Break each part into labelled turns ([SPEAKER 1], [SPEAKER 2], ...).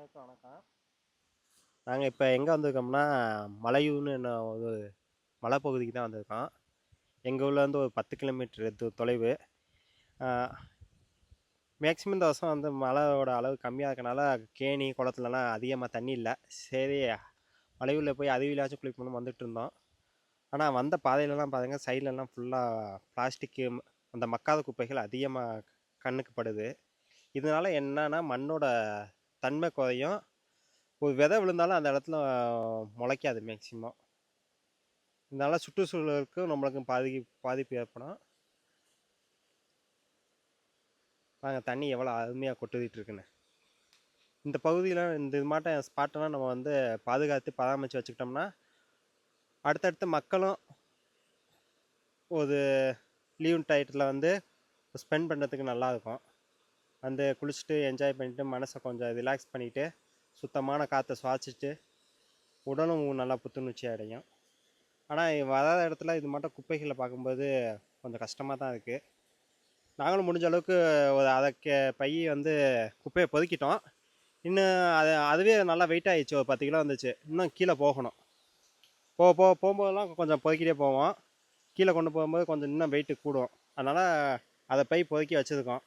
[SPEAKER 1] அனைவருக்கும் வணக்கம். நாங்கள் இப்போ எங்கே வந்திருக்கோம்னா மலையூர்னு என்ன ஒரு மலைப்பகுதிக்கு தான் வந்திருக்கோம். எங்கள் ஊர்லேருந்து ஒரு பத்து கிலோமீட்டர் தொலைவு. மேக்ஸிமம் இந்த வருஷம் வந்து மழையோட அளவு கம்மியாக இருக்கனால கேணி குளத்துலலாம் அதிகமாக தண்ணி இல்லை. சரி மலையூரில் போய் அருவியிலாச்சும் குளிக்கணும்னு வந்துட்டு இருந்தோம். ஆனால் வந்த பாதையிலலாம் பாருங்க சைட்லலாம் ஃபுல்லாக பிளாஸ்டிக்கு அந்த மக்காத குப்பைகள் அதிகமாக கண்ணுக்கு படுது. என்னென்னா என்னன்னா மண்ணோட தன்மை குறையும். ஒரு விதை விழுந்தாலும் அந்த இடத்துல முளைக்காது மேக்சிமம் இதனால சுற்றுச்சூழலுக்கும் நம்மளுக்கும் பாதி பாதிப்பு ஏற்படும். வாங்க தண்ணி எவ்வளோ அருமையாக கொட்டுதிட்டு இருக்குன்னு. இந்த பகுதியில் இந்த இது மாட்டம் ஸ்பாட்டெல்லாம் நம்ம வந்து பாதுகாத்து பராமரித்து வச்சுக்கிட்டோம்னா அடுத்தடுத்து மக்களும் ஒரு லீவ் டயத்தில் வந்து ஸ்பெண்ட் பண்ணுறதுக்கு நல்லாயிருக்கும் வந்து குளிச்சுட்டு என்ஜாய் பண்ணிட்டு மனசை கொஞ்சம் ரிலாக்ஸ் பண்ணிவிட்டு சுத்தமான காற்றை சுவாசிச்சுட்டு உடலும் நல்லா புத்துணர்ச்சி அடையும். ஆனால் வராத இடத்துல இது மட்டும் குப்பைகளை பார்க்கும்போது கொஞ்சம் கஷ்டமாக தான் இருக்குது நாங்களும் முடிஞ்ச அளவுக்கு ஒரு அதை பை வந்து குப்பையை பொதுக்கிட்டோம். இன்னும் அது அதுவே நல்லா வெயிட் ஆகிடுச்சு ஒரு பத்து கிலோ வந்துச்சு. இன்னும் கீழே போகணும். போக போக போகும்போதெல்லாம் கொஞ்சம் பொதுக்கிட்டே போவோம். கீழே கொண்டு போகும்போது கொஞ்சம் இன்னும் வெயிட்டு கூடும். அதனால் அதை பை பொதுக்கி வச்சுருக்கோம்.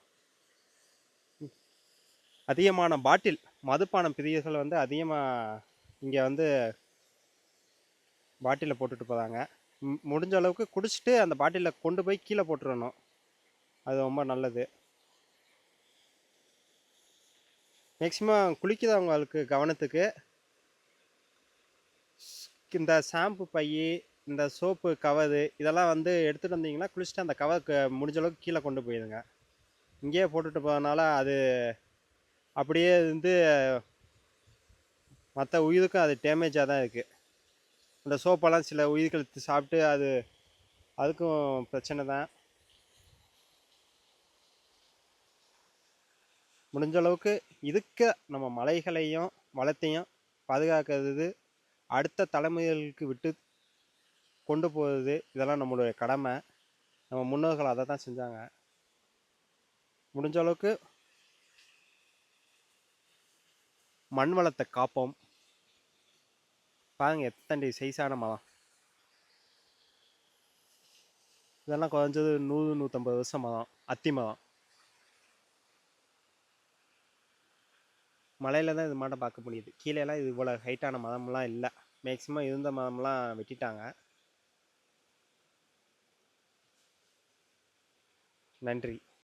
[SPEAKER 1] அதிகமான பாட்டில் மதுப்பானம் பிரியர்கள் வந்து அதிகமாக இங்கே வந்து பாட்டிலில் போட்டுட்டு போகிறாங்க முடிஞ்ச அளவுக்கு குடிச்சிட்டு அந்த பாட்டிலில் கொண்டு போய் கீழே போட்டுடணும் அது ரொம்ப நல்லது. மேக்சிமம் குளிக்கிறவங்களுக்கு கவனத்துக்கு இந்த ஷாம்பு பை இந்த சோப்பு கவரு இதெல்லாம் வந்து எடுத்துகிட்டு வந்தீங்கன்னா குளிச்சுட்டு அந்த கவருக்கு முடிஞ்ச அளவுக்கு கீழே கொண்டு போயிடுங்க. இங்கேயே போட்டுட்டு போகிறதுனால அது அப்படியே வந்து மற்ற உயிருக்கும் அது டேமேஜாக தான் இருக்குது அந்த சோப்பெல்லாம் சில உயிர்கள் சாப்பிட்டு அது அதுக்கும் பிரச்சனை தான். முடிஞ்ச அளவுக்கு நம்ம மலைகளையும் வளத்தையும் பாதுகாக்கிறது அடுத்த தலைமுறைகளுக்கு விட்டு கொண்டு போகிறது இதெல்லாம் நம்மளுடைய கடமை. நம்ம முன்னோர்கள் அதை தான் செஞ்சாங்க. முடிஞ்ச அளவுக்கு மண் வளத்தை காப்போம். பாருங்க எத்தனை சைஸான மரம். இதெல்லாம் குறைஞ்சது நூறு நூற்றம்பது வருஷம் மரம் அத்தி மரம். மலையில் தான் இது மாட்டம் பார்க்க முடியுது. கீழேலாம் இது இவ்வளோ ஹைட்டான மரம்லாம் இல்லை. மேக்ஸிமம் இருந்த மரம்லாம் வெட்டிட்டாங்க. நன்றி.